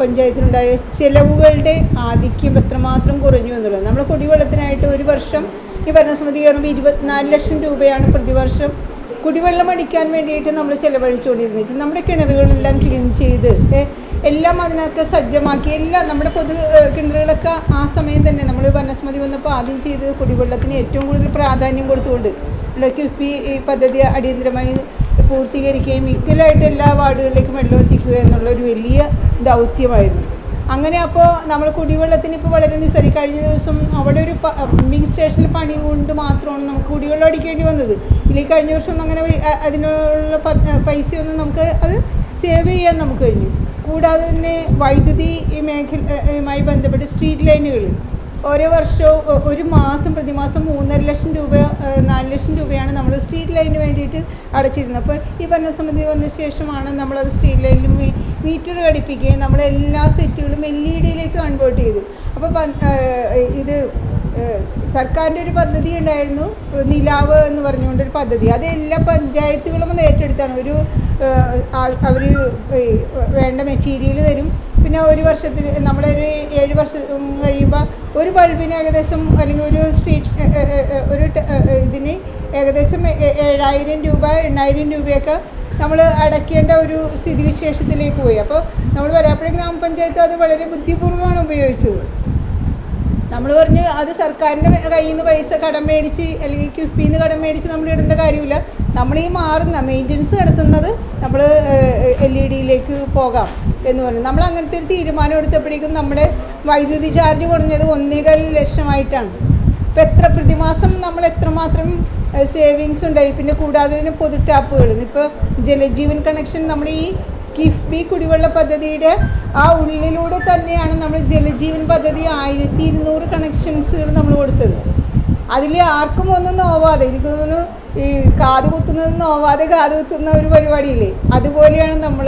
ഭരണസമിതി ചിലവുകളുടെ ആധിക്യം എത്രമാത്രം കുറഞ്ഞു എന്നുള്ളത്. നമ്മൾ കുടിവെള്ളത്തിനായിട്ട് ഒരു വർഷം ഈ ഭരണസമിതി കയറുമ്പോൾ ഇരുപത്തിനാല് ലക്ഷം രൂപയാണ് പ്രതിവർഷം കുടിവെള്ളം അടിക്കാൻ വേണ്ടിയിട്ട് നമ്മൾ ചിലവഴിച്ചുകൊണ്ടിരുന്നത്. നമ്മുടെ കിണറുകളെല്ലാം ക്ലീൻ ചെയ്ത് എല്ലാം അതിനൊക്കെ സജ്ജമാക്കി എല്ലാം നമ്മുടെ പൊതു കിണറുകളൊക്കെ ആ സമയം തന്നെ നമ്മൾ ഭരണസമിതി വന്നപ്പോൾ ആദ്യം ചെയ്തത് കുടിവെള്ളത്തിന് ഏറ്റവും കൂടുതൽ പ്രാധാന്യം കൊടുത്തുകൊണ്ട് കിഫ്ബി ഈ പദ്ധതി അടിയന്തരമായി പൂർത്തീകരിക്കുകയും ഇക്കലായിട്ട് എല്ലാ വാർഡുകളിലേക്കും വെള്ളം എത്തിക്കുക എന്നുള്ളൊരു വലിയ ദൗത്യമായിരുന്നു. അങ്ങനെ അപ്പോൾ നമ്മൾ കുടിവെള്ളത്തിന് ഇപ്പോൾ വളരെ നിസ്സാരി. കഴിഞ്ഞ ദിവസം അവിടെ ഒരു പമ്പിങ് സ്റ്റേഷനിൽ പണി കൊണ്ട് മാത്രമാണ് നമുക്ക് കുടിവെള്ളം അടിക്കേണ്ടി വന്നത്. ഇല്ലെങ്കിൽ കഴിഞ്ഞ വർഷം അങ്ങനെ അതിനുള്ള പൈസയൊന്നും നമുക്ക് അത് സേവ് ചെയ്യാൻ നമുക്ക് കഴിഞ്ഞു. കൂടാതെ തന്നെ വൈദ്യുതി മേഖലയുമായി ബന്ധപ്പെട്ട് സ്ട്രീറ്റ് ലൈനുകൾ ഓരോ വർഷവും ഒരു മാസം പ്രതിമാസം മൂന്നര ലക്ഷം രൂപ നാല് ലക്ഷം രൂപയാണ് നമ്മൾ സ്ട്രീറ്റ് ലൈനിന് വേണ്ടിയിട്ട് അടച്ചിരുന്നത്. അപ്പോൾ ഈ ഭരണസമിതി വന്ന ശേഷമാണ് നമ്മളത് സ്ട്രീറ്റ് ലൈനിലും മീറ്റർ ഘടിപ്പിക്കുകയും നമ്മൾ എല്ലാ സെറ്റുകളും എൽ ഇ ഡിയിലേക്ക് കൺവേർട്ട് ചെയ്തു. അപ്പോൾ ഇത് സർക്കാരിന്റെ ഒരു പദ്ധതി ഉണ്ടായിരുന്നു. നിലാവ് എന്ന് പറഞ്ഞുകൊണ്ടൊരു പദ്ധതി. അത് എല്ലാ പഞ്ചായത്തുകളും ഒന്ന് ഏറ്റെടുത്താണ്. ഒരു അവർ വേണ്ട മെറ്റീരിയൽ തരും. പിന്നെ ഒരു വർഷത്തിൽ നമ്മുടെ ഒരു ഏഴ് വർഷം കഴിയുമ്പോൾ ഒരു ബൾബിന് ഏകദേശം അല്ലെങ്കിൽ ഒരു സ്ട്രീറ്റ് ഒരു ഇതിന് ഏകദേശം ഏഴായിരം രൂപ എണ്ണായിരം രൂപയൊക്കെ നമ്മൾ അടയ്ക്കേണ്ട ഒരു സ്ഥിതിവിശേഷത്തിലേക്ക് പോയി. അപ്പോൾ നമ്മൾ വരാപ്പുഴ ഗ്രാമപഞ്ചായത്ത് അത് വളരെ ബുദ്ധിപൂർവമാണ് ഉപയോഗിച്ചത്. നമ്മൾ പറഞ്ഞു അത് സർക്കാരിന്റെ കയ്യിൽ നിന്ന് പൈസ കടം മേടിച്ച് അല്ലെങ്കിൽ ക്യുപ്പിയിൽ നിന്ന് കടം മേടിച്ച് നമ്മൾ ഇടേണ്ട കാര്യമില്ല. നമ്മൾ ഈ മാറുന്ന മെയിന്റനൻസ് നടത്തുന്നത് നമ്മൾ എൽ ഇ ഡിയിലേക്ക് പോകാം എന്ന് പറഞ്ഞു. നമ്മൾ അങ്ങനത്തെ ഒരു തീരുമാനം എടുത്തപ്പോഴേക്കും നമ്മുടെ വൈദ്യുതി ചാർജ് കുറഞ്ഞത് ഒന്നേകാൽ ലക്ഷമായിട്ടാണ്. ഇപ്പം എത്ര പ്രതിമാസം നമ്മൾ എത്രമാത്രം സേവിങ്സ് ഉണ്ടായി. പിന്നെ കൂടാതെ തന്നെ പൊതു ടാപ്പുകൾ. ഇപ്പോൾ ജലജീവൻ കണക്ഷൻ നമ്മൾ ഈ കിഫ്ബി കുടിവെള്ള പദ്ധതിയുടെ ആ ഉള്ളിലൂടെ തന്നെയാണ് നമ്മൾ ജലജീവൻ പദ്ധതി ആയിരത്തി ഇരുന്നൂറ് കണക്ഷൻസുകൾ നമ്മൾ കൊടുത്തത്. അതിൽ ആർക്കും ഒന്നും നോവാതെ എനിക്ക് തോന്നുന്നു ഈ കാത് കുത്തുന്നത് നോവാതെ കാത് കുത്തുന്ന ഒരു പരിപാടിയില്ലേ? അതുപോലെയാണ് നമ്മൾ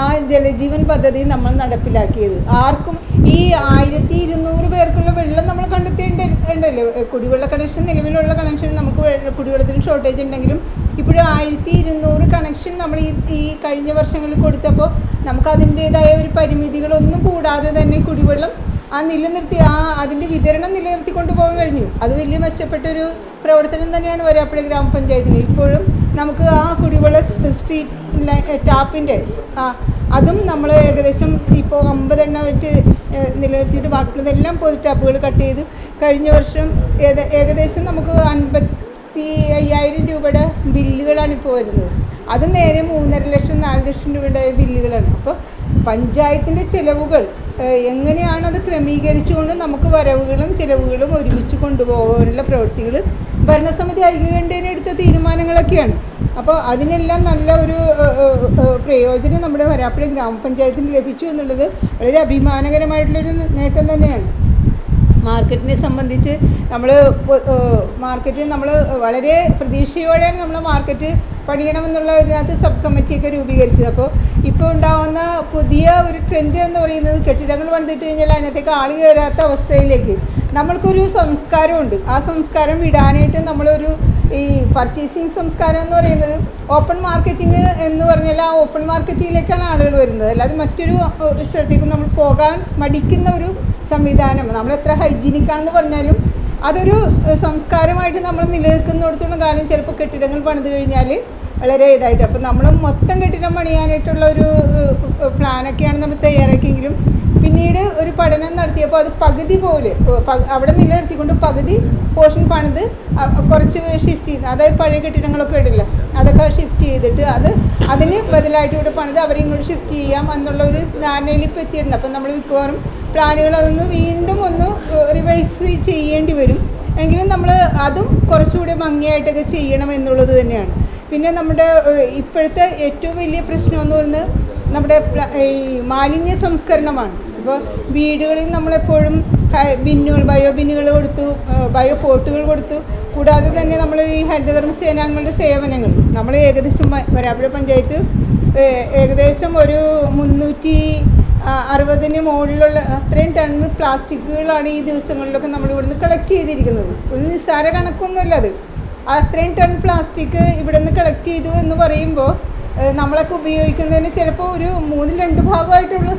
ആ ജലജീവൻ പദ്ധതി നമ്മൾ നടപ്പിലാക്കിയത്. ആർക്കും ഈ ആയിരത്തി ഇരുന്നൂറ് പേർക്കുള്ള വെള്ളം നമ്മൾ കണ്ടെത്തേണ്ട ഉണ്ടല്ലോ. കുടിവെള്ള കണക്ഷൻ നിലവിലുള്ള കണക്ഷൻ നമുക്ക് കുടിവെള്ളത്തിന് ഷോർട്ടേജ് ഉണ്ടെങ്കിലും ഇപ്പോഴും ആയിരത്തി ഇരുന്നൂറ് കണക്ഷൻ നമ്മൾ ഈ ഈ കഴിഞ്ഞ വർഷങ്ങളിൽ കൊടുത്തപ്പോൾ നമുക്ക് അതിന്റേതായ ഒരു പരിമിതികളൊന്നും കൂടാതെ തന്നെ കുടിവെള്ളം ആ നിലനിർത്തി ആ അതിന്റെ വിതരണം നിലനിർത്തി കൊണ്ടുപോകാൻ കഴിഞ്ഞു. അത് വലിയ മെച്ചപ്പെട്ടൊരു പ്രവർത്തനം തന്നെയാണ് വരാപ്പുഴ ഗ്രാമപഞ്ചായത്തിന്. ഇപ്പോഴും നമുക്ക് ആ കുടിവെള്ള സ്ട്രീറ്റ് ടാപ്പിന്റെ ആ അതും നമ്മൾ ഏകദേശം ഇപ്പോൾ അമ്പതെണ്ണം വെച്ച് നിലനിർത്തിയിട്ട് ബാക്കിയുള്ളതെല്ലാം പൊതു ടാപ്പുകൾ കട്ട് ചെയ്ത് കഴിഞ്ഞ വർഷം ഏകദേശം നമുക്ക് അൻപത്തി അയ്യായിരം രൂപയുടെ ബില്ലുകളാണ് ഇപ്പോൾ വരുന്നത്. അത് നേരെ മൂന്നര ലക്ഷം നാല് ലക്ഷം രൂപയുടെ ബില്ലുകളാണ്. അപ്പോൾ പഞ്ചായത്തിന്റെ ചിലവുകൾ എങ്ങനെയാണ് അത് ക്രമീകരിച്ചുകൊണ്ട് നമുക്ക് വരവുകളും ചിലവുകളും ഒരുമിച്ച് കൊണ്ടുപോകാനുള്ള പ്രവൃത്തികൾ ഭരണസമിതി ഐക്യകണ്ഠേന എടുത്ത തീരുമാനങ്ങളൊക്കെയാണ്. അപ്പോൾ അതിനെല്ലാം നല്ല ഒരു പ്രയോജനം നമ്മുടെ വരാപ്പുഴ ഗ്രാമപഞ്ചായത്തിന് ലഭിച്ചു എന്നുള്ളത് വളരെ അഭിമാനകരമായിട്ടുള്ളൊരു നേട്ടം തന്നെയാണ്. മാർക്കറ്റിനെ സംബന്ധിച്ച് നമ്മൾ മാർക്കറ്റ് നമ്മൾ വളരെ പ്രതീക്ഷയോടെയാണ് നമ്മൾ മാർക്കറ്റ് പണിയണമെന്നുള്ള ഇതിനകത്ത് സബ് കമ്മിറ്റിയൊക്കെ രൂപീകരിച്ചത്. അപ്പോൾ ഇപ്പോൾ ഉണ്ടാകുന്ന പുതിയ ഒരു ട്രെൻഡ് എന്ന് പറയുന്നത് കെട്ടിടങ്ങൾ പണിതിട്ട് കഴിഞ്ഞാൽ അതിനകത്തേക്ക് ആൾ കയറാത്ത അവസ്ഥയിലേക്ക് നമ്മൾക്കൊരു സംസ്കാരമുണ്ട്. ആ സംസ്കാരം വിടാനായിട്ട് നമ്മളൊരു ഈ പർച്ചേസിങ് സംസ്കാരം എന്ന് പറയുന്നത് ഓപ്പൺ മാർക്കറ്റിംഗ് എന്ന് പറഞ്ഞാൽ ആ ഓപ്പൺ മാർക്കറ്റിലേക്കാണ് ആളുകൾ വരുന്നത്. അല്ലാതെ മറ്റൊരു സ്ഥലത്തേക്ക് നമ്മൾ പോകാൻ മടിക്കുന്ന ഒരു സംവിധാനം. നമ്മൾ എത്ര ഹൈജീനിക് ആണെന്ന് പറഞ്ഞാലും അതൊരു സംസ്കാരമായിട്ട് നമ്മൾ നിലനിൽക്കുന്നിടത്തോളം കാലം ചിലപ്പോൾ കെട്ടിടങ്ങൾ പണിത് കഴിഞ്ഞാൽ വളരെ ഇതായിട്ട്. അപ്പോൾ നമ്മൾ മൊത്തം കെട്ടിടം പണിയാനായിട്ടുള്ള ഒരു പ്ലാനൊക്കെയാണ് നമ്മൾ തയ്യാറാക്കിയെങ്കിലും പിന്നീട് ഒരു പഠനം നടത്തിയപ്പോൾ അത് പകുതി പോലെ അവിടെ നിലനിർത്തിക്കൊണ്ട് പകുതി പോർഷൻ പണിത് കുറച്ച് ഷിഫ്റ്റ് ചെയ്ത് അതായത് പഴയ കെട്ടിടങ്ങളൊക്കെ ഇടില്ല അതൊക്കെ ഷിഫ്റ്റ് ചെയ്തിട്ട് അത് അതിന് ബദലായിട്ട് ഇവിടെ പണിത് അവരെ ഇങ്ങോട്ട് ഷിഫ്റ്റ് ചെയ്യാം എന്നുള്ള ഒരു ധാരണയിൽ ഇപ്പോൾ എത്തിയിട്ടുണ്ട്. അപ്പം നമ്മൾ മിക്കവാറും പ്ലാനുകൾ അതൊന്ന് വീണ്ടും ഒന്ന് റിവൈസ് ചെയ്യേണ്ടി വരും. എങ്കിലും നമ്മൾ അതും കുറച്ചുകൂടി ഭംഗിയായിട്ടൊക്കെ ചെയ്യണം എന്നുള്ളത് തന്നെയാണ്. പിന്നെ നമ്മുടെ ഇപ്പോഴത്തെ ഏറ്റവും വലിയ പ്രശ്നം എന്ന് പറയുന്നത് നമ്മുടെ ഈ മാലിന്യ സംസ്കരണമാണ്. ഇപ്പോൾ വീടുകളിൽ നമ്മളെപ്പോഴും ബിന്നുകൾ ബയോ ബിന്നുകൾ കൊടുത്തു ബയോ പോട്ടുകൾ കൊടുത്തു. കൂടാതെ തന്നെ നമ്മൾ ഈ ഹരിതകർമ്മ സേനാംഗങ്ങളുടെ സേവനങ്ങൾ. നമ്മൾ ഏകദേശം വരാപ്പുഴ പഞ്ചായത്ത് ഏകദേശം ഒരു മുന്നൂറ്റി അറുപതിന് മുകളിലുള്ള അത്രയും ടൺ പ്ലാസ്റ്റിക്കുകളാണ് ഈ ദിവസങ്ങളിലൊക്കെ നമ്മൾ ഇവിടുന്ന് കളക്ട് ചെയ്തിരിക്കുന്നത്. ഒരു നിസ്സാര കണക്കൊന്നുമല്ല അത്. അത്രയും ടൺ പ്ലാസ്റ്റിക് ഇവിടെ നിന്ന് കളക്ട് ചെയ്തു എന്ന് പറയുമ്പോൾ നമ്മളൊക്കെ ഉപയോഗിക്കുന്നതിന് ചിലപ്പോൾ ഒരു മൂന്നിൽ രണ്ട് ഭാഗമായിട്ടുള്ളൂ.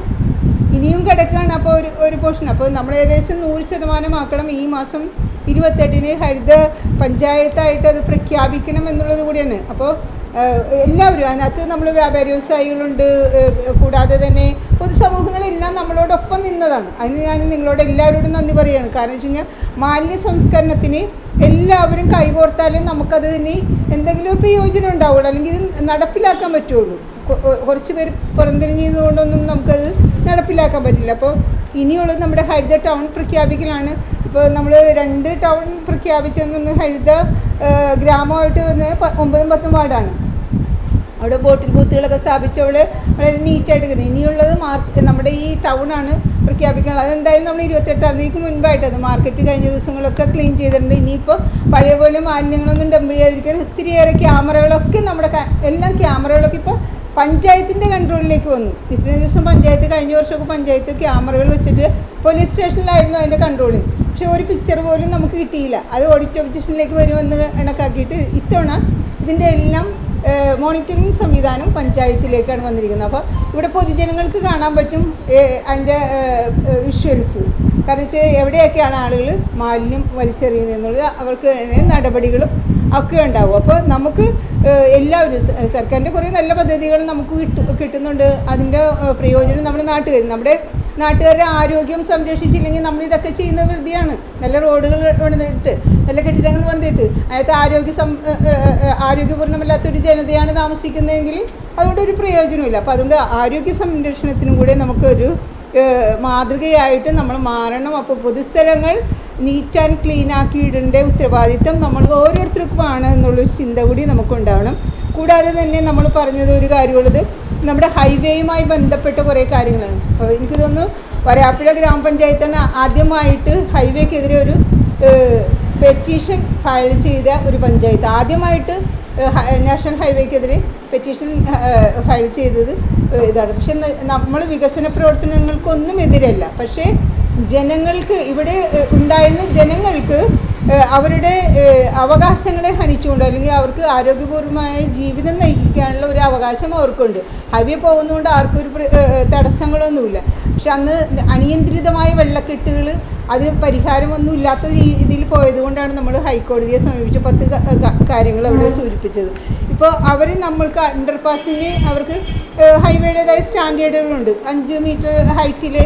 ഇനിയും കിടക്കുകയാണ്. അപ്പോൾ ഒരു ഒരു പോർഷൻ അപ്പോൾ നമ്മൾ ഏകദേശം നൂറ് ശതമാനമാക്കണം ഈ മാസം ഇരുപത്തെട്ടിന് ഹരിത പഞ്ചായത്തായിട്ട് അത് പ്രഖ്യാപിക്കണം എന്നുള്ളത് കൂടിയാണ്. അപ്പോൾ എല്ലാവരും അതിനകത്ത് നമ്മൾ വ്യാപാര വ്യവസായികളുണ്ട്. കൂടാതെ തന്നെ പൊതുസമൂഹങ്ങളെല്ലാം നമ്മളോടൊപ്പം നിന്നതാണ്. അതിന് ഞാൻ നിങ്ങളോട് എല്ലാവരോടും നന്ദി പറയുകയാണ്. കാരണം വെച്ച് കഴിഞ്ഞാൽ മാലിന്യ സംസ്കരണത്തിന് എല്ലാവരും കൈകോർത്താലും നമുക്കത് ഇനി എന്തെങ്കിലും ഒരു പ്രയോജനം ഉണ്ടാവുള്ളൂ. അല്ലെങ്കിൽ ഇത് നടപ്പിലാക്കാൻ പറ്റുള്ളൂ. കുറച്ച് പേര് പുറംതിരിഞ്ഞതുകൊണ്ടൊന്നും നമുക്കത് നടപ്പിലാക്കാൻ പറ്റില്ല. അപ്പോൾ ഇനിയുള്ളത് നമ്മുടെ ഹരിത ടൗൺ പ്രഖ്യാപിക്കലാണ്. ഇപ്പോൾ നമ്മൾ രണ്ട് ടൗൺ പ്രഖ്യാപിച്ചെന്ന് ഹരിത ഗ്രാമമായിട്ട് വന്ന് ഒമ്പതും പത്തും വാർഡാണ്. അവിടെ ബോട്ടിൽ ബൂത്തുകളൊക്കെ സ്ഥാപിച്ച് അവിടെ വളരെ നീറ്റായിട്ട് കിട്ടും. ഇനിയുള്ളത് മാർക്ക് നമ്മുടെ ഈ ടൗണാണ് പ്രഖ്യാപിക്കുന്നത്. അതെന്തായാലും നമ്മൾ ഇരുപത്തെട്ടാം തീയതിക്ക് മുൻപായിട്ട് അത് മാർക്കറ്റ് കഴിഞ്ഞ ദിവസങ്ങളൊക്കെ ക്ലീൻ ചെയ്തിട്ടുണ്ട്. ഇനിയിപ്പോൾ പഴയ പോലെ മാലിന്യങ്ങളൊന്നും ഡംപ് ചെയ്യാതിരിക്കാൻ ഒത്തിരിയേറെ ക്യാമറകളൊക്കെ നമ്മുടെ എല്ലാം ക്യാമറകളൊക്കെ ഇപ്പോൾ പഞ്ചായത്തിന്റെ കൺട്രോളിലേക്ക് വന്നു. ഇത്രയും ദിവസം പഞ്ചായത്ത് കഴിഞ്ഞ വർഷമൊക്കെ പഞ്ചായത്ത് ക്യാമറകൾ വെച്ചിട്ട് പോലീസ് സ്റ്റേഷനിലായിരുന്നു അതിന്റെ കൺട്രോളിങ് പക്ഷേ ഒരു പിക്ചർ പോലും നമുക്ക് കിട്ടിയില്ല. അത് ഓഡിറ്റ് ഒബ്ജക്ഷനിലേക്ക് വരുമെന്ന് കണക്കാക്കിയിട്ട് ഇത്തവണ ഇതിന്റെ എല്ലാം മോണിറ്ററിങ് സംവിധാനം പഞ്ചായത്തിലേക്കാണ് വന്നിരിക്കുന്നത്. അപ്പോൾ ഇവിടെ പൊതുജനങ്ങൾക്ക് കാണാൻ പറ്റും അതിന്റെ വിഷ്വൽസ് കാരണം വെച്ചാൽ എവിടെയൊക്കെയാണ് ആളുകൾ മാലിന്യം വലിച്ചെറിയുന്നത് എന്നുള്ളത് അവർക്ക് നടപടികളും ഒക്കെ ഉണ്ടാവും. അപ്പോൾ നമുക്ക് എല്ലാവരും സർക്കാരിന്റെ കുറേ നല്ല പദ്ധതികൾ നമുക്ക് കിട്ടു കിട്ടുന്നുണ്ട്. അതിന്റെ പ്രയോജനം നമ്മുടെ നാട്ടുകാർ നമ്മുടെ നാട്ടുകാരുടെ ആരോഗ്യം സംരക്ഷിച്ചില്ലെങ്കിൽ നമ്മൾ ഇതൊക്കെ ചെയ്യുന്ന വെറുതെയാണ് നല്ല റോഡുകൾ പണിതിട്ട് നല്ല കെട്ടിടങ്ങൾ പണിതിട്ട്. അതിനകത്ത് ആരോഗ്യ സം ആരോഗ്യപൂർണമല്ലാത്തൊരു ജനതയാണ് താമസിക്കുന്നതെങ്കിൽ അതുകൊണ്ട് ഒരു പ്രയോജനമില്ല അപ്പോൾ അതുകൊണ്ട് ആരോഗ്യ സംരക്ഷണത്തിനും കൂടെ നമുക്കൊരു മാതൃകയായിട്ട് നമ്മൾ മാറണം. അപ്പോൾ പൊതുസ്ഥലങ്ങൾ നീറ്റ് ആൻഡ് ക്ലീൻ ആക്കി ഇടേണ്ട ഉത്തരവാദിത്തം നമ്മൾ ഓരോരുത്തർക്കുമാണ് എന്നുള്ളൊരു ചിന്ത കൂടി നമുക്കുണ്ടാവണം. കൂടാതെ തന്നെ നമ്മൾ പറഞ്ഞത് ഒരു കാര്യമുള്ളത് നമ്മുടെ ഹൈവേയുമായി ബന്ധപ്പെട്ട കുറേ കാര്യങ്ങളാണ്. അപ്പോൾ എനിക്ക് തോന്നുന്നു വരാപ്പുഴ ഗ്രാമപഞ്ചായത്താണ് ആദ്യമായിട്ട് ഹൈവേക്കെതിരെ ഒരു പെറ്റീഷൻ ഫയൽ ചെയ്ത ഒരു പഞ്ചായത്ത്. ആദ്യമായിട്ട് നാഷണൽ ഹൈവേക്കെതിരെ പെറ്റീഷൻ ഫയൽ ചെയ്തത് ഇതാണ്. പക്ഷെ നമ്മൾ വികസന പ്രവർത്തനങ്ങൾക്കൊന്നും എതിരല്ല. പക്ഷേ ജനങ്ങൾക്ക് ഇവിടെ ഉണ്ടായിരുന്ന ജനങ്ങൾക്ക് അവരുടെ അവകാശങ്ങളെ ഹനിച്ചുകൊണ്ട് അല്ലെങ്കിൽ അവർക്ക് ആരോഗ്യപൂർവമായ ജീവിതം നയിക്കാനുള്ള ഒരു അവകാശം അവർക്കുണ്ട്. ഹൈവേ പോകുന്നതുകൊണ്ട് ആർക്കും ഒരു തടസ്സങ്ങളൊന്നുമില്ല. പക്ഷെ അന്ന് അനിയന്ത്രിതമായ വെള്ളക്കെട്ടുകൾ അതിന് പരിഹാരമൊന്നും ഇല്ലാത്ത രീതിയിൽ പോയതുകൊണ്ടാണ് നമ്മൾ ഹൈക്കോടതിയെ സമീപിച്ച് പത്ത് കാര്യങ്ങൾ അവിടെ സൂചിപ്പിച്ചത്. ഇപ്പോൾ അവർ നമ്മൾക്ക് അണ്ടർപാസിന് അവർക്ക് ഹൈവേയുടേതായ സ്റ്റാൻഡേർഡുകളുണ്ട് അഞ്ച് മീറ്റർ ഹൈറ്റിലെ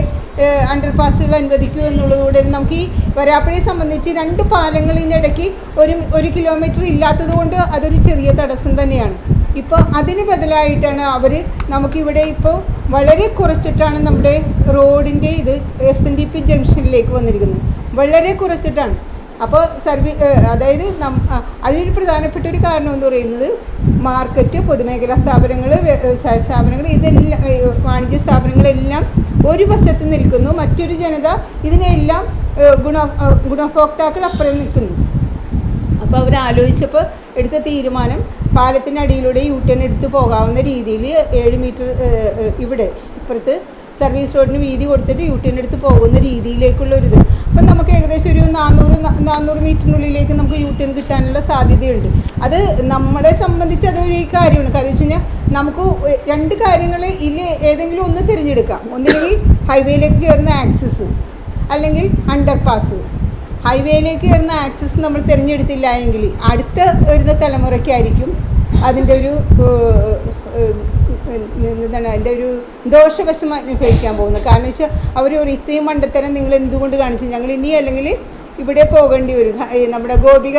അണ്ടർപാസുകൾ അനുവദിക്കൂ എന്നുള്ളതുകൂടെ നമുക്ക് ഈ വരാപ്പുഴയെ സംബന്ധിച്ച് രണ്ട് പാലങ്ങളിനിടയ്ക്ക് ഒരു ഒരു കിലോമീറ്റർ ഇല്ലാത്തത് കൊണ്ട് അതൊരു ചെറിയ തടസ്സം തന്നെയാണ്. ഇപ്പോൾ അതിന് ബദലായിട്ടാണ് അവർ നമുക്കിവിടെ ഇപ്പോൾ വളരെ കുറച്ചിട്ടാണ് നമ്മുടെ റോഡിന്റെ ഇത് എസ് എൻ ഡി പി ജംഗ്ഷനിലേക്ക് വന്നിരിക്കുന്നത്. വളരെ കുറച്ചിട്ടാണ്. അപ്പോൾ സർവീ അതായത് നം അതിനൊരു പ്രധാനപ്പെട്ട ഒരു കാരണം എന്ന് പറയുന്നത് മാർക്കറ്റ് പൊതുമേഖലാ സ്ഥാപനങ്ങൾ വ്യവസായ സ്ഥാപനങ്ങൾ ഇതെല്ലാം വാണിജ്യ സ്ഥാപനങ്ങളെല്ലാം ഒരു വശത്ത് നിൽക്കുന്നു. മറ്റൊരു ജനത ഇതിനെല്ലാം ഗുണ ഗുണഭോക്താക്കൾ അപ്പുറം നിൽക്കുന്നു. അപ്പോൾ അവർ ആലോചിച്ചപ്പോൾ എടുത്ത തീരുമാനം പാലത്തിനടിയിലൂടെ യു ടേൺ എടുത്ത് പോകാവുന്ന രീതിയിൽ ഏഴ് മീറ്റർ ഇവിടെ ഇപ്പുറത്ത് സർവീസ് റോഡിന് വീതി കൊടുത്തിട്ട് യു ടേൺ എടുത്ത് പോകുന്ന രീതിയിലേക്കുള്ള ഒരു ഇത്. അപ്പം നമുക്ക് ഏകദേശം ഒരു നാനൂറ് നാനൂറ് മീറ്ററിനുള്ളിലേക്ക് നമുക്ക് യു ടേൺ കിട്ടാനുള്ള സാധ്യതയുണ്ട്. അത് നമ്മളെ സംബന്ധിച്ച് അതൊരു കാര്യമാണ്. കാര്യം വെച്ച് കഴിഞ്ഞാൽ നമുക്ക് രണ്ട് കാര്യങ്ങൾ ഇതിൽ ഏതെങ്കിലും ഒന്ന് തിരഞ്ഞെടുക്കാം. ഒന്നില്ലെങ്കിൽ ഹൈവേയിലേക്ക് കയറുന്ന ആക്സസ് അല്ലെങ്കിൽ അണ്ടർ പാസ് ഹൈവേയിലേക്ക് കയറുന്ന ആക്സസ് നമ്മൾ തിരഞ്ഞെടുത്തില്ല എങ്കിൽ അടുത്ത വരുന്ന തലമുറയ്ക്കായിരിക്കും അതിന്റെ ഒരു എന്താണ് അതിന്റെ ഒരു ദോഷവശം അനുഭവിക്കാൻ പോകുന്നത് കാരണം വെച്ചാൽ അവർ ഒരു ഇത്രയും മണ്ടത്തരം നിങ്ങൾ എന്തുകൊണ്ട് കാണിച്ചു? ഞങ്ങൾ ഇനി അല്ലെങ്കിൽ ഇവിടെ പോകേണ്ടി വരും. നമ്മുടെ ഗോപിക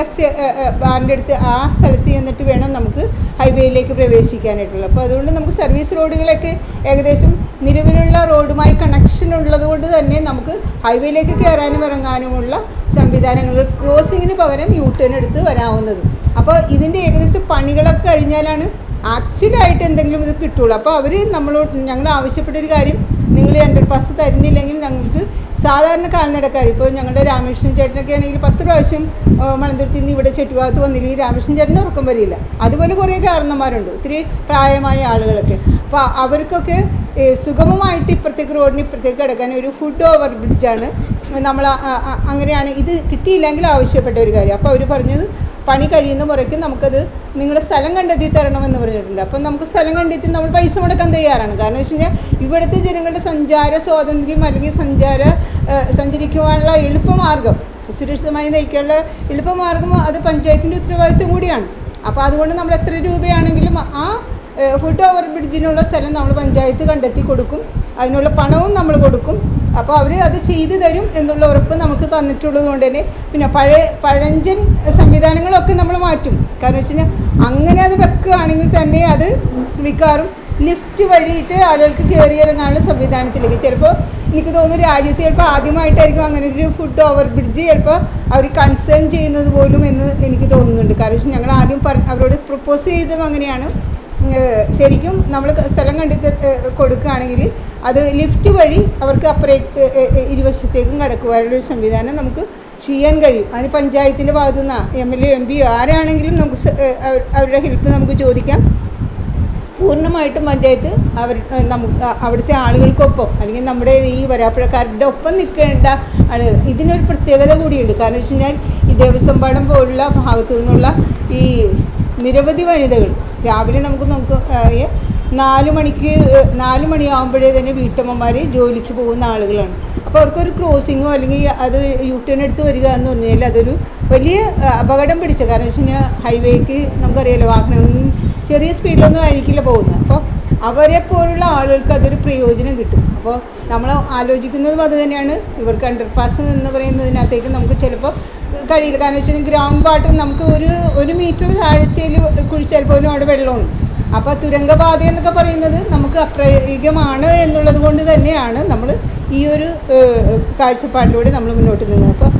ബാറിന്റെ അടുത്ത് ആ സ്ഥലത്ത് ചെന്നിട്ട് വേണം നമുക്ക് ഹൈവേയിലേക്ക് പ്രവേശിക്കാനായിട്ടുള്ളത് അപ്പോൾ അതുകൊണ്ട് നമുക്ക് സർവീസ് റോഡുകളൊക്കെ ഏകദേശം നിലവിലുള്ള റോഡുമായി കണക്ഷൻ ഉള്ളത് കൊണ്ട് തന്നെ നമുക്ക് ഹൈവേയിലേക്ക് കയറാനും ഇറങ്ങാനുമുള്ള സംവിധാനങ്ങൾ ക്രോസിങ്ങിന് പകരം യൂ ടേൺ എടുത്ത് വരാവുന്നത്. അപ്പോൾ ഇതിന്റെ ഏകദേശം പണികളൊക്കെ കഴിഞ്ഞാലാണ് ആക്ച്വലായിട്ട് എന്തെങ്കിലും ഇത് കിട്ടുള്ളൂ. അപ്പോൾ അവർ നമ്മളോട് ഞങ്ങൾ ആവശ്യപ്പെട്ട ഒരു കാര്യം നിങ്ങൾ എന്റെ പാസ് തരുന്നില്ലെങ്കിൽ ഞങ്ങൾക്ക് സാധാരണ കാണുന്നിടക്കാർ ഇപ്പോൾ ഞങ്ങളുടെ രാമകൃഷ്ണൻ ചേട്ടനൊക്കെ ആണെങ്കിൽ പത്ത് പ്രാവശ്യം ആ, നിന്ന് ഇവിടെ ചെട്ടുഭാഗത്ത് വന്നില്ലെങ്കിൽ രാമകൃഷ്ണൻ ചേട്ടന് ഉറക്കം വരില്ല. അതുപോലെ കുറേ കാരണന്മാരുണ്ട് ഒത്തിരി പ്രായമായ ആളുകളൊക്കെ. അപ്പോൾ അവർക്കൊക്കെ സുഗമമായിട്ട് ഇപ്പുറത്തേക്ക് റോഡിന് ഇപ്പുറത്തേക്ക് കിടക്കാൻ ഒരു ഫുഡ് ഓവർ ബ്രിഡ്ജാണ്. നമ്മൾ അങ്ങനെയാണ് ഇത് കിട്ടിയില്ലെങ്കിൽ ആവശ്യപ്പെട്ട ഒരു കാര്യം. അപ്പോൾ അവർ പറഞ്ഞത് പണി കഴിയുന്ന മുറയ്ക്ക് നമുക്കത് നിങ്ങളുടെ സ്ഥലം കണ്ടെത്തി തരണമെന്ന് പറഞ്ഞിട്ടുണ്ട്. അപ്പം നമുക്ക് സ്ഥലം കണ്ടെത്തി നമ്മൾ പൈസ മുടക്കാൻ തയ്യാറാണ്. കാരണം വെച്ച് കഴിഞ്ഞാൽ ഇവിടുത്തെ ജനങ്ങളുടെ സഞ്ചാര സ്വാതന്ത്ര്യം അല്ലെങ്കിൽ സഞ്ചാര സഞ്ചരിക്കുവാനുള്ള എളുപ്പമാർഗം സുരക്ഷിതമായി നയിക്കാനുള്ള എളുപ്പമാർഗം അത് പഞ്ചായത്തിന്റെ ഉത്തരവാദിത്വം കൂടിയാണ്. അപ്പോൾ അതുകൊണ്ട് നമ്മൾ എത്ര രൂപയാണെങ്കിലും ആ ഫുഡ് ഓവർ ബ്രിഡ്ജിനുള്ള സ്ഥലം നമ്മൾ പഞ്ചായത്ത് കണ്ടെത്തി കൊടുക്കും. അതിനുള്ള പണവും നമ്മൾ കൊടുക്കും. അപ്പോൾ അവർ അത് ചെയ്തു തരും എന്നുള്ള ഉറപ്പ് നമുക്ക് തന്നിട്ടുള്ളത് കൊണ്ട് തന്നെ. പിന്നെ പഴയ പഴഞ്ചൻ സംവിധാനങ്ങളൊക്കെ നമ്മൾ മാറ്റും. കാരണം വെച്ച് കഴിഞ്ഞാൽ അങ്ങനെ അത് വെക്കുകയാണെങ്കിൽ തന്നെ അത് മിക്കവാറും ലിഫ്റ്റ് വഴിയിട്ട് ആളുകൾക്ക് കയറി ഇറങ്ങാനുള്ള സംവിധാനത്തിലേക്ക്. ചിലപ്പോൾ എനിക്ക് തോന്നുന്നു രാജ്യത്ത് ചിലപ്പോൾ ആദ്യമായിട്ടായിരിക്കും അങ്ങനെ ഒരു ഫുഡ് ഓവർ ബ്രിഡ്ജ് ചിലപ്പോൾ അവർ കൺസേൺ ചെയ്യുന്നത് പോലും എന്ന് എനിക്ക് തോന്നുന്നുണ്ട്. കാരണം ഞങ്ങൾ ആദ്യം പറ അവരോട് പ്രപ്പോസ് ചെയ്തതും അങ്ങനെയാണ്. ശരിക്കും നമ്മൾ സ്ഥലം കണ്ടെത്ത കൊടുക്കുകയാണെങ്കിൽ അത് ലിഫ്റ്റ് വഴി അവർക്ക് അപ്പുറേ ഇരുവശത്തേക്കും കടക്കുവാനുള്ള ഒരു സംവിധാനം നമുക്ക് ചെയ്യാൻ കഴിയും. അതിന് പഞ്ചായത്തിന്റെ ഭാഗത്തു നിന്ന് M L A M P ആരാണെങ്കിലും നമുക്ക് അവരുടെ ഹെൽപ്പ് നമുക്ക് ചോദിക്കാം. പൂർണമായിട്ടും പഞ്ചായത്ത് അവർ നമുക്ക് അവിടുത്തെ ആളുകൾക്കൊപ്പം അല്ലെങ്കിൽ നമ്മുടെ ഈ വരാപ്പുഴക്കാരുടെ ഒപ്പം നിൽക്കേണ്ട ആളുകൾ ഇതിനൊരു പ്രത്യേകത കൂടിയുണ്ട്. കാരണം വെച്ച് കഴിഞ്ഞാൽ ഈ ദേവസ്വം പാടം പോലുള്ള ഭാഗത്തു നിന്നുള്ള ഈ നിരവധി വനിതകൾ രാവിലെ നമുക്ക് നമുക്ക് അറിയാം നാല് മണിക്ക് നാല് മണിയാകുമ്പോഴേ തന്നെ വീട്ടമ്മമാർ ജോലിക്ക് പോകുന്ന ആളുകളാണ്. അപ്പോൾ അവർക്കൊരു ക്രോസിങ്ങോ അല്ലെങ്കിൽ അത് യു ടേൺ എടുത്ത് വരിക എന്ന് പറഞ്ഞാൽ അതൊരു വലിയ അപകടം പിടിച്ച കാരണം വെച്ച് കഴിഞ്ഞാൽ ഹൈവേക്ക് നമുക്കറിയാലോ വാഹനങ്ങളിൽ ചെറിയ സ്പീഡിലൊന്നും ആയിരിക്കില്ല പോകുന്നത്. അപ്പോൾ അവരെ പോലുള്ള ആളുകൾക്ക് അതൊരു പ്രയോജനം കിട്ടും. അപ്പോൾ നമ്മൾ ആലോചിക്കുന്നതും അത് തന്നെയാണ്. ഇവർക്ക് അണ്ടർപാസ് എന്ന് പറയുന്നതിനകത്തേക്ക് നമുക്ക് ചിലപ്പോൾ കഴിയില്ല. കാരണം വെച്ചാൽ ഗ്രൗണ്ട് വാട്ടർ നമുക്ക് ഒരു ഒരു മീറ്റർ താഴ്ചയിൽ കുഴിച്ചാൽ പോലും അവിടെ വെള്ളമുണ്ട് അപ്പോൾ തുരങ്കപാത എന്നൊക്കെ പറയുന്നത് നമുക്ക് അപ്രായോഗികമാണ് എന്നുള്ളത് കൊണ്ട് തന്നെയാണ് നമ്മൾ ഈ ഒരു കാഴ്ചപ്പാടിലൂടെ നമ്മൾ മുന്നോട്ട് നീങ്ങുന്നത്. അപ്പോൾ